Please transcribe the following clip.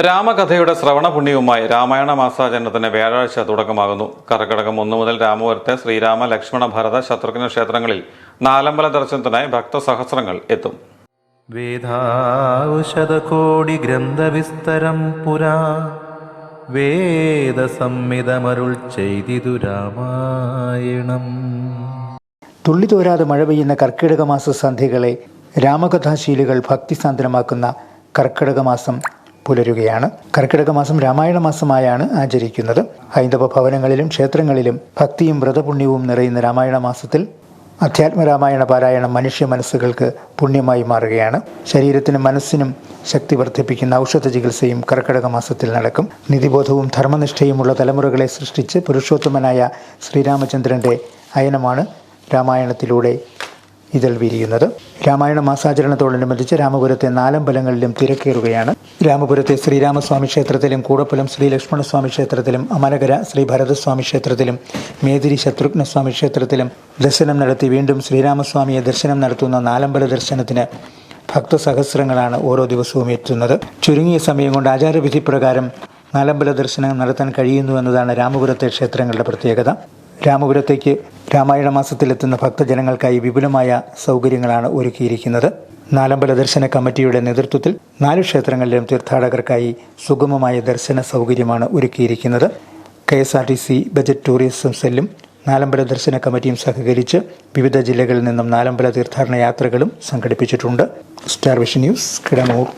രാമകഥയുടെ ശ്രവണ പുണ്യവുമായി രാമായണ മാസാചരണത്തിന് വ്യാഴാഴ്ച തുടക്കമാകുന്നു. കർക്കിടകം ഒന്നു മുതൽ രാമപുരത്തെ ശ്രീരാമ ലക്ഷ്മണ ഭരത ശത്രുഘ്ന ക്ഷേത്രങ്ങളിൽ നാലമ്പല ദർശനത്തിനായി ഭക്തസഹസ്രങ്ങൾ എത്തും. വേദാൗഷധകോടിഗ്രന്ഥവിസ്തരം പുരാ. വേദസംമിതമരുൾ ചെയ്തിതു രാമായണം. തുള്ളിതോരാതെ മഴ പെയ്യുന്ന കർക്കിടക മാസ സന്ധ്യകളെ രാമകഥാശീലുകൾ ഭക്തിസാന്ദ്രമാക്കുന്ന കർക്കിടക മാസം പുലരുകയാണ്. കർക്കിടക മാസം രാമായണ മാസമായാണ് ആചരിക്കുന്നത്. ഹൈന്ദവ ഭവനങ്ങളിലും ക്ഷേത്രങ്ങളിലും ഭക്തിയും വ്രതപുണ്യവും നിറയുന്ന രാമായണ മാസത്തിൽ അധ്യാത്മരാമായണ പാരായണം മനുഷ്യ മനസ്സുകൾക്ക് പുണ്യമായി മാറുകയാണ്. ശരീരത്തിനും മനസ്സിനും ശക്തി വർദ്ധിപ്പിക്കുന്ന ഔഷധ ചികിത്സയും കർക്കിടക മാസത്തിൽ നടക്കും. നിധിബോധവും ധർമ്മനിഷ്ഠയുമുള്ള തലമുറകളെ സൃഷ്ടിച്ച് പുരുഷോത്തമനായ ശ്രീരാമചന്ദ്രന്റെ അയനമാണ് രാമായണത്തിലൂടെ ഇതിൽ വിരിയുന്നത്. രാമായണ മാസാചരണത്തോടനുബന്ധിച്ച് രാമപുരത്തെ നാലമ്പലങ്ങളിലും തിരക്കേറുകയാണ്. രാമപുരത്തെ ശ്രീരാമസ്വാമി ക്ഷേത്രത്തിലും കൂടപ്പുലം ശ്രീ ലക്ഷ്മണസ്വാമി ക്ഷേത്രത്തിലും അമലകര ശ്രീ ഭരതസ്വാമി ക്ഷേത്രത്തിലും മേതിരി ശത്രുഘ്നസ്വാമി ക്ഷേത്രത്തിലും ദർശനം നടത്തി വീണ്ടും ശ്രീരാമസ്വാമിയെ ദർശനം നടത്തുന്ന നാലമ്പല ദർശനത്തിന് ഭക്തസഹസ്രങ്ങളാണ് ഓരോ ദിവസവും എത്തുന്നത്. ചുരുങ്ങിയ സമയം കൊണ്ട് ആചാരവിധി പ്രകാരം നാലമ്പല ദർശനം നടത്താൻ കഴിയുന്നു എന്നതാണ് രാമപുരത്തെ ക്ഷേത്രങ്ങളുടെ പ്രത്യേകത. രാമപുരത്തേക്ക് രാമായണ മാസത്തിലെത്തുന്ന ഭക്തജനങ്ങൾക്കായി വിപുലമായ സൗകര്യങ്ങളാണ് ഒരുക്കിയിരിക്കുന്നത്. നാലമ്പല ദർശന കമ്മിറ്റിയുടെ നേതൃത്വത്തിൽ നാല് ക്ഷേത്രങ്ങളിലും തീർത്ഥാടകർക്കായി സുഗമമായ ദർശന സൗകര്യമാണ് ഒരുക്കിയിരിക്കുന്നത്. K S R T C budget tourism സെല്ലും നാലമ്പല ദർശന കമ്മിറ്റിയും സഹകരിച്ച് വിവിധ ജില്ലകളിൽ നിന്നും നാലമ്പല തീർത്ഥാടന യാത്രകളും സംഘടിപ്പിച്ചിട്ടുണ്ട്. Star vision news Kidangoor